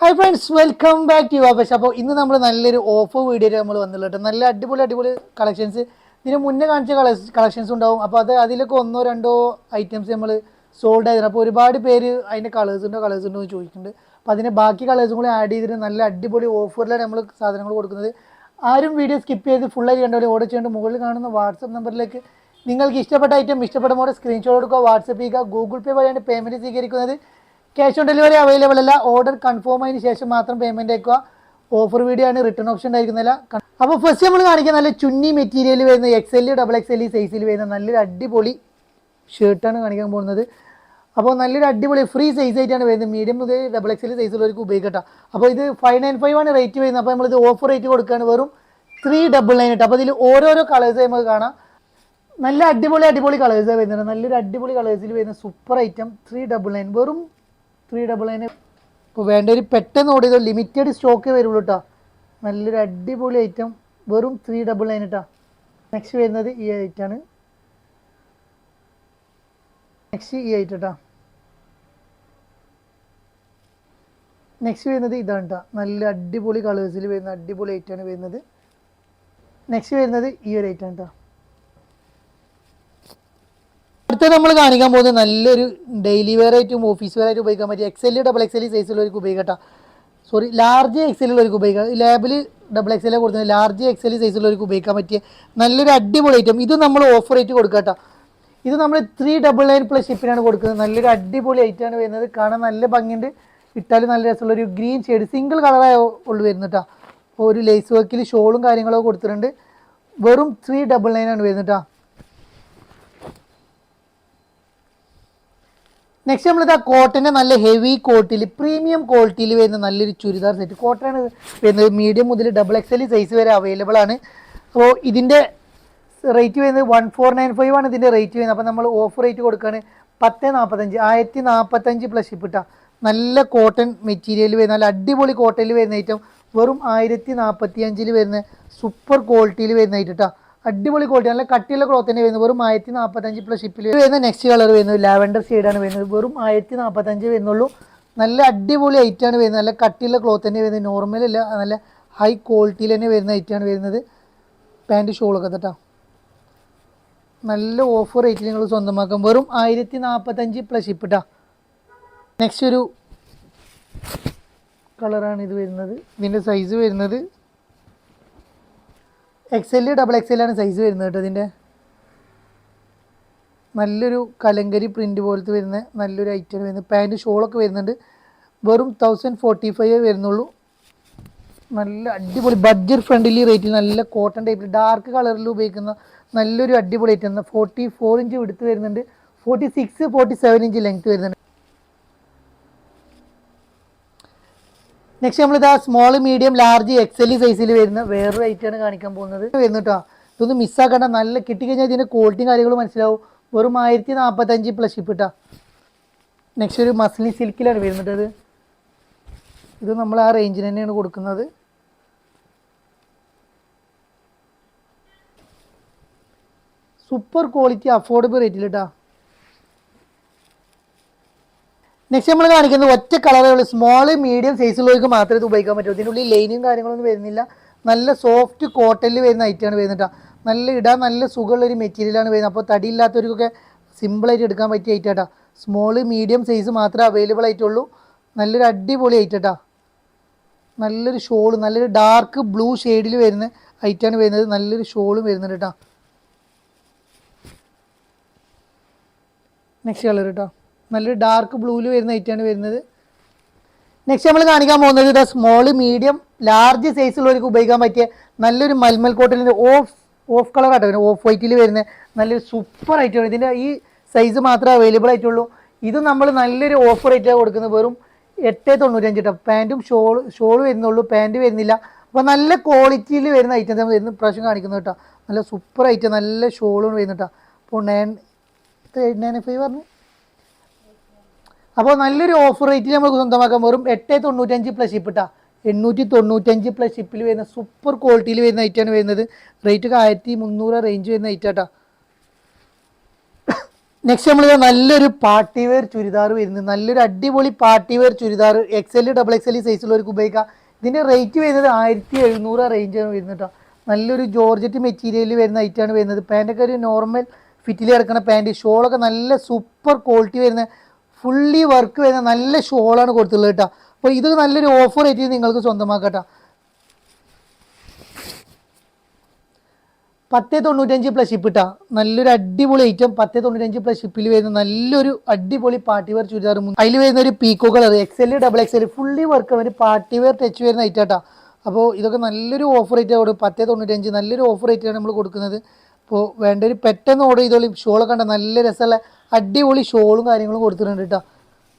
Hi friends welcome back to Wabash അപ്പോൾ ഇന്ന് നമ്മൾ നല്ലൊരു ഓഫർ വീഡിയോ നമ്മൾ വന്നിട്ടുണ്ട് നല്ല അടിപൊളി അടിപൊളി കളക്ഷൻസ് ഇതിന് മുന്നേ കാണിച്ച കളക്ഷൻസ് ഉണ്ടാവും. അപ്പോൾ അത് അതിലൊക്കെ ഒന്നോ രണ്ടോ ഐറ്റംസ് നമ്മൾ സോൾഡ് ആയിരുന്നു അപ്പോൾ ഒരുപാട് പേര് അതിന്റെ കളേഴ്സ് ഉണ്ടോ കളേഴ്സ് ഉണ്ടോ എന്ന് ചോദിക്കുന്നുണ്ട്. അപ്പോൾ അതിന്റെ ബാക്കി കളേഴ്സും കൂടി ആഡ് ചെയ്തിട്ട് നല്ല അടിപൊളി ഓഫറിലാണ് നമ്മൾ സാധനങ്ങൾ കൊടുക്കുന്നത്. ആരും വീഡിയോ സ്കിപ്പ് ചെയ്ത് ഫുള്ളായി കണ്ടോ ഓർഡർ ചെയ്യേണ്ട മുകളിൽ കാണുന്ന വാട്സപ്പ് നമ്പറിലേക്ക് നിങ്ങൾക്ക് ഇഷ്ടപ്പെട്ട ഐറ്റം ഇഷ്ടപ്പെട്ട മോഡൽ സ്ക്രീൻഷോട്ട് എടുക്കുക. വാട്സപ്പ് ചെയ്യുക. ഗൂഗിൾ പേ വഴിയാണ് പേയ്മെന്റ് സ്വീകരിക്കുന്നത്. ക്യാഷ് ഓൺ ഡെലിവറി അവൈലബിൾ അല്ല. ഓർഡർ കൺഫേം ആയതിനു ശേഷം മാത്രം പേയ്മെന്റ് അയക്കുക. ഓഫർ വീഡിയോ ആണ് റിട്ടേൺ ഓപ്ഷൻ ഉണ്ടായിരിക്കുന്നില്ല അപ്പോൾ ഫസ്റ്റ് നമ്മൾ കാണിക്കുന്ന നല്ല ചുന്നി മെറ്റീരിയൽ വരുന്ന X L double X L സൈസിൽ വരുന്ന നല്ലൊരു അടിപൊളി ഷർട്ടാണ് കാണിക്കാൻ പോകുന്നത്. അപ്പോൾ നല്ലൊരു അടിപൊളി ഫ്രീ സൈസ് ആയിട്ടാണ് വരുന്നത്. മീഡിയം മുതൽ ഡബിൾ എക്സ് എൽ സൈസിലുള്ളവർക്ക് ഉപയോഗിക്കട്ടെ. അപ്പോൾ ഇത് ഫൈവ് നയൻ ഫൈവ് ആണ് റേറ്റ് വരുന്നത്. അപ്പോൾ നമ്മളിത് ഓഫർ റേറ്റ് കൊടുക്കുകയാണ്. വെറും ത്രീ ഡബിൾ നയൻ ഇട്ട് അപ്പോൾ ഇതിൽ ഓരോരോ കളേഴ്സ് നമുക്ക് കാണാം. നല്ല അടിപൊളി അടിപൊളി കളേഴ്സ് വരുന്നുണ്ട് നല്ലൊരു അടിപൊളി കളേഴ്സിൽ വരുന്ന super item three double nine വെറും ത്രീ ഡബിൾ നയൻ ഇപ്പോൾ വേണ്ട ഒരു പെട്ടെന്ന് ഓടിയത് ലിമിറ്റഡ് സ്റ്റോക്കേ വരുള്ളൂ കേട്ടോ നല്ലൊരു അടിപൊളി ഐറ്റം വെറും ത്രീ ഡബിൾ നയൻ കേട്ടോ നെക്സ്റ്റ് വരുന്നത് ഈ ഐറ്റാണ് നെക്സ്റ്റ് ഈ ഐറ്റം കേട്ടോ നെക്സ്റ്റ് വരുന്നത് ഇതാണ് കേട്ടോ നല്ല അടിപൊളി കളേഴ്സിൽ വരുന്ന അടിപൊളി ഐറ്റാണ് വരുന്നത്. നെക്സ്റ്റ് വരുന്നത് ഈ ഒരു ഐറ്റാണ് കേട്ടോ അടുത്ത നമ്മൾ കാണിക്കാൻ പോകുന്നത് നല്ലൊരു ഡെയിലി വെയർ ആയിട്ടും ഓഫീസ് വെയർ ആയിട്ട് ഉപയോഗിക്കാൻ പറ്റിയ X L double X L സൈസിലുള്ളവർക്ക് ഉപയോഗിക്കട്ടോ. സോറി ലാർജ് എക്സ് എല്ലുള്ളവർക്ക് ഉപയോഗിക്കാം. ലാബിൽ ഡബിൾ എക്സ് എൽ കൊടുക്കുന്നത് ലാർജ് എക്സ് എൽ സൈസിലുള്ളവർക്ക് ഉപയോഗിക്കാൻ പറ്റിയ നല്ലൊരു അടിപൊളി ഐറ്റം ഇത് നമ്മൾ ഓഫർ റേറ്റ് കൊടുക്കട്ടോ. ഇത് നമ്മൾ ത്രീ ഡബിൾ നയൻ പ്ലസ് ഷിപ്പിനാണ് കൊടുക്കുന്നത്. നല്ലൊരു അടിപൊളി ഐറ്റമാണ് വരുന്നത്. കാണാൻ നല്ല ഭംഗിയുണ്ട്. ഇട്ടാൽ നല്ല രസമുള്ള ഒരു ഗ്രീൻ ഷെയ്ഡ് സിംഗിൾ കളറായ ഉള്ളു വരുന്നത് കേട്ടോ ഒരു ലേസ് വർക്കിൽ ഷോളും കാര്യങ്ങളൊക്കെ കൊടുത്തിട്ടുണ്ട്. വെറും ത്രീ ഡബിൾ നയൻ ആണ് വരുന്നത് കേട്ടോ നെക്സ്റ്റ് നമ്മളിതാ കോട്ടന്റെ നല്ല ഹെവി കോട്ടിൽ പ്രീമിയം ക്വാളിറ്റിയിൽ വരുന്ന നല്ലൊരു ചുരിദാർ സെറ്റ് കോട്ടനാണ് വരുന്നത്. മീഡിയം മുതൽ ഡബിൾ എക്സ് എൽ സൈസ് വരെ അവൈലബിൾ ആണ്. അപ്പോൾ ഇതിന്റെ റേറ്റ് വരുന്നത് വൺ ഫോർ നയൻ ഫൈവ് ആണ് ഇതിന്റെ റേറ്റ് വരുന്നത്. അപ്പോൾ നമ്മൾ ഓഫർ റേറ്റ് കൊടുക്കുകയാണ് പത്ത് നാൽപ്പത്തഞ്ച് ആയിരത്തി നാൽപ്പത്തഞ്ച് പ്ലസ് ഷിപ്പ് ഇട്ടാ നല്ല കോട്ടൺ മെറ്റീരിയൽ വരുന്ന നല്ല അടിപൊളി കോട്ടണിൽ വരുന്ന ഐറ്റം വെറും ആയിരത്തി നാൽപ്പത്തി അഞ്ചിൽ വരുന്ന സൂപ്പർ ക്വാളിറ്റിയിൽ വരുന്ന ഐറ്റം അടിപൊളി ക്വാളിറ്റി നല്ല കട്ടിയുള്ള ക്ലോത്ത് തന്നെ വരുന്നത്. വെറും ആയിരത്തി നാൽപ്പത്തഞ്ച് പ്ലസ് ഷിപ്പിൽ വരുന്ന നെക്സ്റ്റ് കളർ വരുന്നത് ലാവൻഡർ ഷെയ്ഡാണ് വരുന്നത്. വെറും ആയിരത്തി നാൽപ്പത്തഞ്ച് വരുന്നുള്ളൂ. നല്ല അടിപൊളി ഐറ്റാണ് വരുന്നത്. നല്ല കട്ടിയുള്ള ക്ലോത്ത് തന്നെ വരുന്നത്. നോർമൽ അല്ല നല്ല ഹൈ ക്വാളിറ്റിയിൽ തന്നെ വരുന്ന ഐറ്റാണ് വരുന്നത്. പാന്റ് ഷോളൊക്കെ കേട്ടോ നല്ല ഓഫർ റേറ്റിൽ നിങ്ങൾ സ്വന്തമാക്കാം. വെറും ആയിരത്തി നാൽപ്പത്തഞ്ച് പ്ലസ് ഷിപ്പ് ഇട്ടാ നെക്സ്റ്റ് ഒരു കളറാണ് ഇത് വരുന്നത്. ഇതിന്റെ സൈസ് വരുന്നത് X L double X L ആണ് സൈസ് വരുന്നത് കേട്ടോ ഇതിന്റെ. നല്ലൊരു കലങ്കരി പ്രിന്റ് പോലത്തെ വരുന്ന നല്ലൊരു ഐറ്റം വരുന്നത്. പാന്റ് ഷോളൊക്കെ വരുന്നുണ്ട്. വെറും തൗസൻഡ് ഫോർട്ടി ഫൈവ് വരുന്നുള്ളൂ. നല്ല അടിപൊളി ബഡ്ജറ്റ് ഫ്രണ്ട്ലി റേറ്റിൽ നല്ല കോട്ടൺ ടൈപ്പിൽ ഡാർക്ക് കളറിൽ ഉപയോഗിക്കുന്ന നല്ലൊരു അടിപൊളി ഐറ്റം ഫോർട്ടി ഫോർ ഇഞ്ച് എടുത്ത് വരുന്നുണ്ട്. Forty six forty seven inch length വരുന്നുണ്ട്. നെക്സ്റ്റ് നമ്മളിതാ small medium large X L സൈസിൽ വരുന്ന വേറൊരു ഐറ്റാണ് കാണിക്കാൻ പോകുന്നത്. വരുന്നു കേട്ടോ ഇതൊന്നും മിസ്സാക്കണ്ട നല്ല കിട്ടിക്കഴിഞ്ഞാൽ ഇതിന്റെ ക്വാളിറ്റിയും കാര്യങ്ങളും മനസ്സിലാവും. വെറും ആയിരത്തി നാൽപ്പത്തഞ്ച് പ്ലസ് ഷിപ്പ് നെക്സ്റ്റ് ഒരു മസ്ലിൻ സിൽക്കിലാണ് വരുന്നത് ഇത് ഇത് നമ്മൾ ആ റേഞ്ചിന് തന്നെയാണ് കൊടുക്കുന്നത്. സൂപ്പർ ക്വാളിറ്റി അഫോർഡബിൾ റേറ്റിൽ കേട്ടോ നെക്സ്റ്റ് നമ്മൾ കാണിക്കുന്നത് ഒറ്റ കളറുകൾ സ്മോൾ മീഡിയം സൈസുള്ളവർക്ക് മാത്രമേ ഇത് ഉപയോഗിക്കാൻ പറ്റൂ. ഇതിന്റെ ഉള്ളിൽ ലൈനും കാര്യങ്ങളൊന്നും വരുന്നില്ല. നല്ല സോഫ്റ്റ് കോട്ടനിൽ വരുന്ന ഐറ്റമാണ് വരുന്നത് ട്ടോ. നല്ല ഇടാൻ നല്ല സുഖമുള്ളൊരു മെറ്റീരിയലാണ് വരുന്നത്. അപ്പോൾ തടിയില്ലാത്തവർക്കൊക്കെ സിമ്പിളായിട്ട് എടുക്കാൻ പറ്റിയ ഐറ്റം കേട്ടോ സ്മോൾ മീഡിയം സൈസ് മാത്രമേ അവൈലബിൾ ആയിട്ടുള്ളൂ. നല്ലൊരു അടിപൊളി ഐറ്റം കേട്ടോ നല്ലൊരു ഷോൾ നല്ലൊരു ഡാർക്ക് ബ്ലൂ ഷെയ്ഡിൽ വരുന്ന ഐറ്റാണ് വരുന്നത്. നല്ലൊരു ഷോളും വരുന്നുണ്ട് കേട്ടോ നെക്സ്റ്റ് കളർ കേട്ടോ നല്ലൊരു ഡാർക്ക് ബ്ലൂവിൽ വരുന്ന ഐറ്റാണ് വരുന്നത്. നെക്സ്റ്റ് നമ്മൾ കാണിക്കാൻ പോകുന്നത് ഇതാ സ്മോൾ മീഡിയം ലാർജ് സൈസുള്ളവർക്ക് ഉപയോഗിക്കാൻ പറ്റിയ നല്ലൊരു മൽമൽ കോട്ടിലിന്റെ ഓഫ് ഓഫ് കളർ ആട്ടോ വരുന്നത്. ഓഫ് വൈറ്റിൽ വരുന്ന നല്ലൊരു സൂപ്പർ ഐറ്റമാണ് ഇതിന്റെ ഈ സൈസ് മാത്രമേ അവൈലബിൾ ആയിട്ടുള്ളൂ. ഇത് നമ്മൾ നല്ലൊരു ഓഫർ റേറ്റാണ് കൊടുക്കുന്നത്. വെറും എട്ട് തൊണ്ണൂറ്റഞ്ച് കേട്ടോ പാന്റും ഷോൾ ഷോൾ വരുന്നുള്ളൂ. പാന്റ് വരുന്നില്ല. അപ്പോൾ നല്ല ക്വാളിറ്റിയിൽ വരുന്ന ഐറ്റംസ് നമ്മൾ വരുന്ന പ്രാവശ്യം കാണിക്കുന്നത് കേട്ടോ. നല്ല സൂപ്പർ ഐറ്റം നല്ല ഷോളും വരുന്നു കേട്ടോ. അപ്പോൾ നയൻ നയൻ ഫൈവ് പറഞ്ഞു. അപ്പോൾ നല്ലൊരു ഓഫർ റേറ്റിൽ നമുക്ക് സ്വന്തമാക്കാൻ വെറും എട്ട് തൊണ്ണൂറ്റഞ്ച് പ്ലസ് ഷിപ്പ് ഇട്ടാ. എണ്ണൂറ്റി തൊണ്ണൂറ്റഞ്ച് പ്ലസ് ഷിപ്പിൽ വരുന്ന സൂപ്പർ ക്വാളിറ്റിയിൽ വരുന്ന ഐറ്റാണ് വരുന്നത്. റേറ്റ് ആയിരത്തി മുന്നൂറ് റേഞ്ച് വരുന്ന ഐറ്റാട്ടാ നെക്സ്റ്റ് നമ്മൾ നല്ലൊരു പാർട്ടി വെയർ ചുരിദാർ വരുന്നത്. നല്ലൊരു അടിപൊളി party wear churidar. X L double X L സൈസുള്ളവർക്ക് ഉപയോഗിക്കാം. ഇതിന്റെ റേറ്റ് വരുന്നത് ആയിരത്തി എഴുന്നൂറ് റേഞ്ചാണ് വരുന്നത് കേട്ടോ നല്ലൊരു ജോർജറ്റ് മെറ്റീരിയലിൽ വരുന്ന ഐറ്റമാണ് വരുന്നത്. പാന്റൊക്കെ ഒരു നോർമൽ ഫിറ്റിൽ കിടക്കുന്ന പാന്റ് ഷോളൊക്കെ നല്ല സൂപ്പർ ക്വാളിറ്റി വരുന്ന ഫുള്ളി വർക്ക് വരുന്ന നല്ല ഷോളാണ് കൊടുത്തുള്ളത് കേട്ടോ. അപ്പോൾ ഇത് നല്ലൊരു ഓഫർ ആയിട്ട് നിങ്ങൾക്ക് സ്വന്തമാക്കട്ടോ. കേട്ടോ പത്ത് തൊണ്ണൂറ്റഞ്ച് പ്ലസ് ഷിപ്പ് ഇട്ടാ നല്ലൊരു അടിപൊളി ഐറ്റം പത്ത് തൊണ്ണൂറ്റഞ്ച് പ്ലസ് ഷിപ്പിൽ വരുന്ന നല്ലൊരു അടിപൊളി പാർട്ടി വെയർ ചുരിദാർ അതിൽ വരുന്ന ഒരു പീക്കോ colour X L double X L fully work ഒരു പാർട്ടി വെയർ ടച്ച് വരുന്ന ഐറ്റം കേട്ടോ അപ്പോൾ ഇതൊക്കെ നല്ലൊരു ഓഫർ റേറ്റ് ആണ് പത്ത് തൊണ്ണൂറ്റഞ്ച് നല്ലൊരു ഓഫർ റേറ്റാണ് നമ്മൾ കൊടുക്കുന്നത്. അപ്പോൾ വേണ്ട ഒരു പെട്ടെന്ന് ഓർഡർ ചെയ്തോളി. ഷോളൊക്കെ കണ്ട നല്ല രസമുള്ള അടിപൊളി ഷോളും കാര്യങ്ങളും കൊടുത്തിട്ടുണ്ട് കേട്ടോ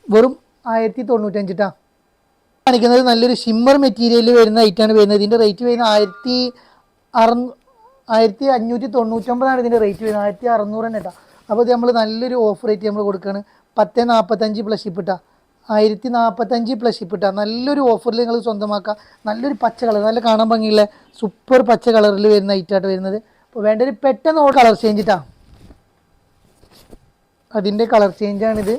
വെറും ആയിരത്തി തൊണ്ണൂറ്റഞ്ച് കേട്ടോ കാണിക്കുന്നത് നല്ലൊരു ഷിമ്മർ മെറ്റീരിയലിൽ വരുന്ന ഐറ്റാണ് വരുന്നത്. ഇതിന്റെ റേറ്റ് വരുന്നത് ആയിരത്തി അറു ആയിരത്തി അഞ്ഞൂറ്റി തൊണ്ണൂറ്റൊമ്പതാണ് ഇതിന്റെ റേറ്റ് വരുന്നത്. ആയിരത്തി അറുന്നൂറ് തന്നെ കേട്ടോ അപ്പോൾ ഇത് നമ്മൾ നല്ലൊരു ഓഫർ റേറ്റ് നമ്മൾ കൊടുക്കുകയാണ് പത്ത് നാൽപ്പത്തഞ്ച് പ്ലസ് ഷിപ്പ് ഇട്ടാ ആയിരത്തി നാൽപ്പത്തഞ്ച് പ്ലസ് ഷിപ്പ് ഇട്ടാ നല്ലൊരു ഓഫറിൽ നിങ്ങൾ സ്വന്തമാക്കുക നല്ലൊരു പച്ച കളർ നല്ല കാണാൻ ഭംഗിയുള്ള സൂപ്പർ പച്ച കളറിൽ വരുന്ന ഐറ്റായിട്ട് വരുന്നത്. അപ്പോൾ വേണ്ട ഒരു പെട്ടെന്ന് കളർ ചേഞ്ച് ഇട്ടാ. അതിന്റെ കളർ ചേഞ്ചാണിത്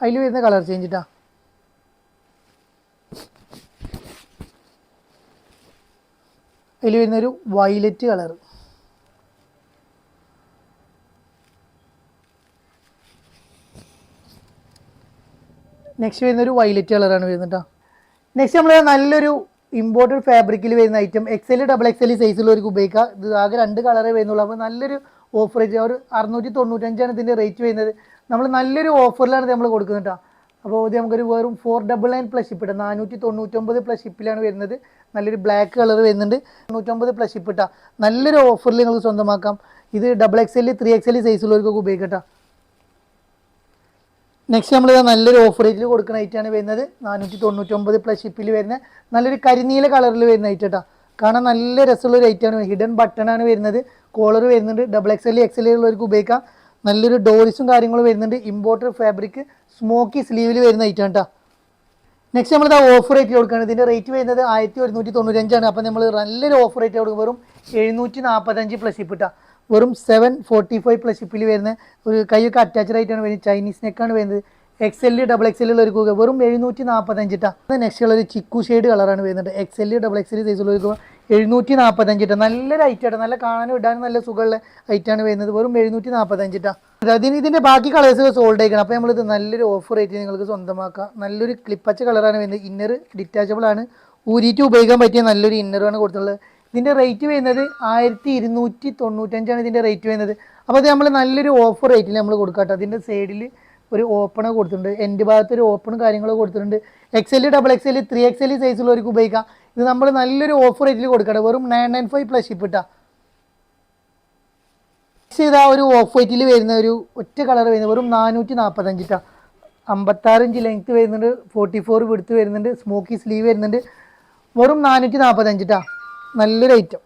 അതിൽ വരുന്ന കളർ ചേഞ്ച് ഇട്ടാ. അതിൽ വരുന്നൊരു വയലറ്റ് കളർ നെക്സ്റ്റ് വരുന്ന ഒരു വയലറ്റ് കളറാണ് വരുന്നത് നെക്സ്റ്റ് നമ്മൾ നല്ലൊരു ഇമ്പോർട്ടഡ് ഫാബ്രിക്കിൽ വരുന്ന item X L double X L സൈസിലുള്ളവർക്ക് ഉപയോഗിക്കാം. ഇത് ആകെ രണ്ട് കളറേ വരുന്നുള്ളൂ. അപ്പോൾ നല്ലൊരു ഓഫർ ഒരു അറുന്നൂറ്റി തൊണ്ണൂറ്റഞ്ചാണ് ഇതിന്റെ റേറ്റ് വരുന്നത്. നമ്മൾ നല്ലൊരു ഓഫറിലാണ് നമ്മൾ കൊടുക്കുന്നത് കേട്ടോ അപ്പോൾ ഇത് നമുക്കൊരു വെറും four double nine plus ship ഇട്ടാം നാനൂറ്റി തൊണ്ണൂറ്റൊമ്പത് പ്ലസ് ഷിപ്പിലാണ് വരുന്നത്. നല്ലൊരു ബ്ലാക്ക് കളർ വരുന്നുണ്ട്. തൊണ്ണൂറ്റൊമ്പത് പ്ലസ് ഷിപ്പ് ഇട്ടാം നല്ലൊരു ഓഫറിൽ നിങ്ങൾക്ക് സ്വന്തമാക്കാം. ഇത് double X L three X L സൈസുള്ളവർക്കൊക്കെ ഉപയോഗിക്കട്ടോ നെക്സ്റ്റ് നമ്മൾ നല്ലൊരു ഓഫർ റേറ്റിൽ കൊടുക്കുന്ന ഐറ്റാണ് വരുന്നത്. നാനൂറ്റി തൊണ്ണൂറ്റൊമ്പത് പ്ലസ് ഷിപ്പിൽ വരുന്ന നല്ലൊരു കരിനീല കളറിൽ വരുന്ന ഐറ്റം കേട്ടോ കാണാൻ നല്ല രസമുള്ള ഒരു ഐറ്റാണ് ഹിഡൻ ബട്ടൺ ആണ് വരുന്നത്. കോളർ വരുന്നുണ്ട്. Double X L X L ഉള്ളവർക്ക് ഉപയോഗിക്കാം. നല്ലൊരു ഡോറിസും കാര്യങ്ങളും വരുന്നുണ്ട്. ഇമ്പോർട്ടഡ് ഫാബ്രിക് സ്മോക്കി സ്ലീവിൽ വരുന്ന ഐറ്റം കേട്ടോ നെക്സ്റ്റ് നമ്മൾ ഓഫർ റേറ്റ് കൊടുക്കുകയാണ്. ഇതിന്റെ റേറ്റ് വരുന്നത് ആയിരത്തി ഒരുന്നൂറ്റി തൊണ്ണൂറ്റഞ്ചാണ് അപ്പോൾ നമ്മൾ നല്ലൊരു ഓഫർ റേറ്റ് കൊടുക്കും. വെറും എഴുന്നൂറ്റി നാൽപ്പത്തഞ്ച് പ്ലസ് ഷിപ്പ് ഇട്ടാ വെറും സെവൻ ഫോർട്ടി ഫൈവ് പ്ലസ് ഷിപ്പിൽ വരുന്ന ഒരു കൈയൊക്കെ അറ്റാച്ച്ഡ് ആയിട്ടാണ് വരുന്നത്. ചൈനീസ് നെക്കാണ് വരുന്നത്. എക്സ് എൽ ഡബിൾ എക്സ് എല്ലിൽ ഒരു കൂക വെറും എഴുന്നൂറ്റി നാൽപ്പത്തഞ്ചിട്ടാണ് നെക്സ്റ്റ് ഉള്ള ഒരു ചിക്കു ഷെയ്ഡ് കളറാണ് വരുന്നത്. X L double X L size ഒരു എഴുന്നൂറ്റി നാൽപ്പത്തഞ്ചിട്ട നല്ലൊരു ഐറ്റാണ് നല്ല കാണാനും ഇടാനും നല്ല സുഖമുള്ള ഐറ്റാണ് വരുന്നത്. വെറും എഴുന്നൂറ്റി നാൽപ്പത്തഞ്ചിട്ടാണ് അതിന് ഇതിന്റെ ബാക്കി കളേഴ്സ് സോൾഡ് ആയിക്കണം. അപ്പോൾ നമ്മളിത് നല്ലൊരു ഓഫർ റേറ്റ് നിങ്ങൾക്ക് സ്വന്തമാക്കാം. നല്ലൊരു ക്ലിപ്പച്ച കളറാണ് വരുന്നത്. ഇന്നർ ഡിറ്റാച്ചബിൾ ആണ്. ഊരിയിട്ട് ഉപയോഗിക്കാൻ പറ്റിയ നല്ലൊരു ഇന്നറാണ് കൊടുത്തുള്ളത് ഇതിന്റെ റേറ്റ് വരുന്നത് ആയിരത്തി ഇരുന്നൂറ്റി തൊണ്ണൂറ്റഞ്ചാണ് ഇതിന്റെ റേറ്റ് വരുന്നത്. അപ്പോൾ അത് നമ്മൾ നല്ലൊരു ഓഫർ റേറ്റിൽ നമ്മൾ കൊടുക്കാട്ടോ അതിന്റെ സൈഡിൽ ഒരു ഓപ്പണ് കൊടുത്തിട്ടുണ്ട്. എന്റെ ഭാഗത്ത് ഒരു ഓപ്പണും കാര്യങ്ങളൊക്കെ കൊടുത്തിട്ടുണ്ട്. X L double X L three X L സൈസുള്ളവർക്ക് ഉപയോഗിക്കാം. ഇത് നമ്മൾ നല്ലൊരു ഓഫർ റേറ്റിൽ കൊടുക്കട്ടെ വെറും nine nine five plus ship ഇട്ടാ. ചെയ്താൽ ഒരു ഓഫ് വൈറ്റിൽ വരുന്ന ഒരു ഒറ്റ കളർ വരുന്നത് വെറും നാനൂറ്റി നാൽപ്പത്തഞ്ചിട്ടാ അമ്പത്താറ് ഇഞ്ച് ലെങ്ത് വരുന്നുണ്ട്. ഫോർട്ടി ഫോർ വിടുത്ത് വരുന്നുണ്ട്. സ്മോക്കി സ്ലീവ് വരുന്നുണ്ട്. വെറും നാനൂറ്റി നാൽപ്പത്തഞ്ചിട്ടാ നല്ലൊരു ഐറ്റം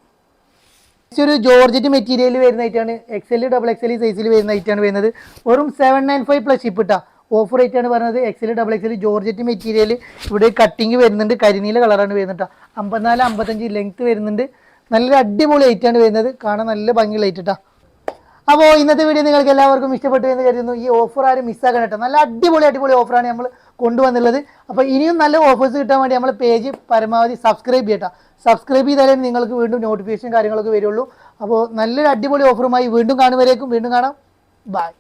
ഒരു ജോർജറ്റ് മെറ്റീരിയൽ വരുന്ന ഐറ്റാണ് X L double X L സൈസിൽ വരുന്ന ഐറ്റാണ് വരുന്നത്. വെറും seven nine five plus ship offer rate ആണ് പറഞ്ഞത്. X L double X L georgette material ഇവിടെ കട്ടിങ് വരുന്നുണ്ട്. കരിനീല കളറാണ് വരുന്നത് അമ്പത്തിനാല് അമ്പത്തഞ്ച് ലെങ്ത് വരുന്നുണ്ട്. നല്ലൊരു അടിപൊളി ആണ് വരുന്നത്. കാണാൻ നല്ല ഭംഗിയുള്ള ഐറ്റ് ഇട്ടാ അപ്പോൾ ഇന്നത്തെ വീഡിയോ നിങ്ങൾക്ക് എല്ലാവർക്കും ഇഷ്ടപ്പെട്ടു എന്ന് കരുതുന്നു. ഈ ഓഫർ ആരും മിസ്സാക്കാൻ കേട്ടോ നല്ല അടിപൊളി അടിപൊളി ഓഫറാണ് നമ്മൾ കൊണ്ടുവന്നുള്ളത്. അപ്പോൾ ഇനിയും നല്ല ഓഫേഴ്സ് കിട്ടാൻ വേണ്ടി നമ്മൾ പേജ് പരമാവധി സബ്സ്ക്രൈബ് ചെയ്യട്ടോ. സബ്സ്ക്രൈബ് ചെയ്താലേ നിങ്ങൾക്ക് വീണ്ടും നോട്ടിഫിക്കേഷൻ കാര്യങ്ങളൊക്കെ വരുള്ളൂ. അപ്പോൾ നല്ലൊരു അടിപൊളി ഓഫറുമായി വീണ്ടും കാണുവരേക്കും വീണ്ടും കാണാം. ബൈ